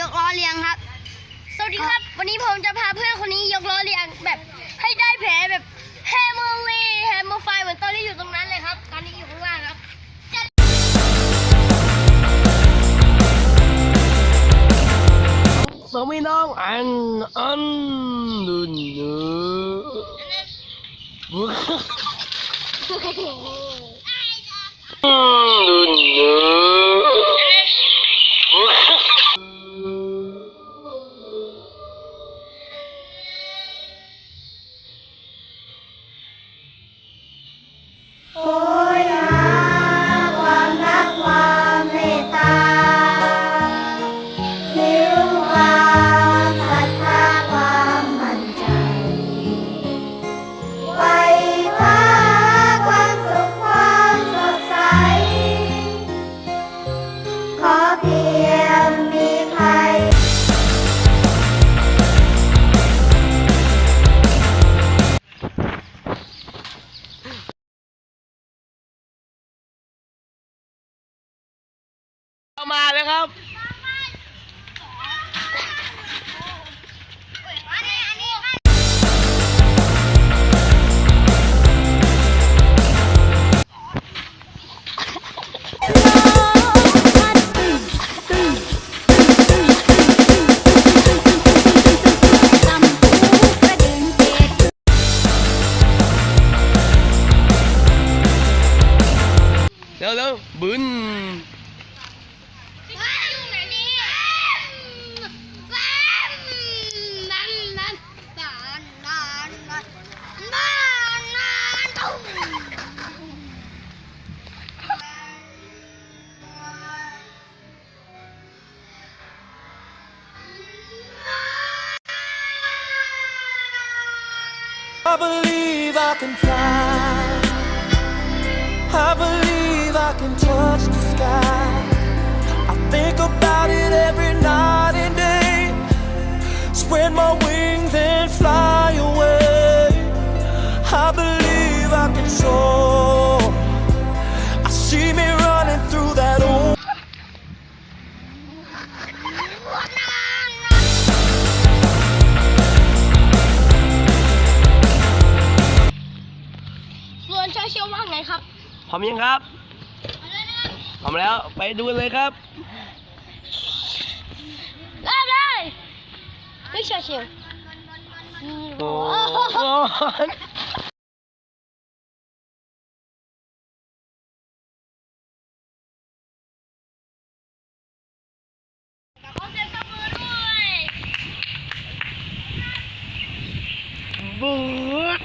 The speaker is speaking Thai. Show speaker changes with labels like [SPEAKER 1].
[SPEAKER 1] ยกล้อเลียงครับ สวัสดีครับ วันนี้ผมจะพาเพื่อนคนนี้ยกล้อเลียงแบบให้ได้แผลแบบแฮมเมอร์ลีแฮมเมอร์ไฟเหมือนตอนที่อยู่ตรงนั้นเลยครับ ตอนนี้อยู่ข้างล่างครับจัด
[SPEAKER 2] สองพี่น้องอันอันนุนเนนุ
[SPEAKER 3] โมาเล
[SPEAKER 2] ยครับเร็วเร็วบึน
[SPEAKER 4] I believe I can fly. I believe see me running through that old.
[SPEAKER 1] ส่วนชาเชียวว่าไงครับ
[SPEAKER 2] พร้อมยังครับพร้อมแล้วไปดูกันเลยครับ
[SPEAKER 1] เริ่มเลยเฮ้ยชาเชียว
[SPEAKER 2] โอ้โห
[SPEAKER 1] ขอเสียงตบมือด้วย
[SPEAKER 2] บูด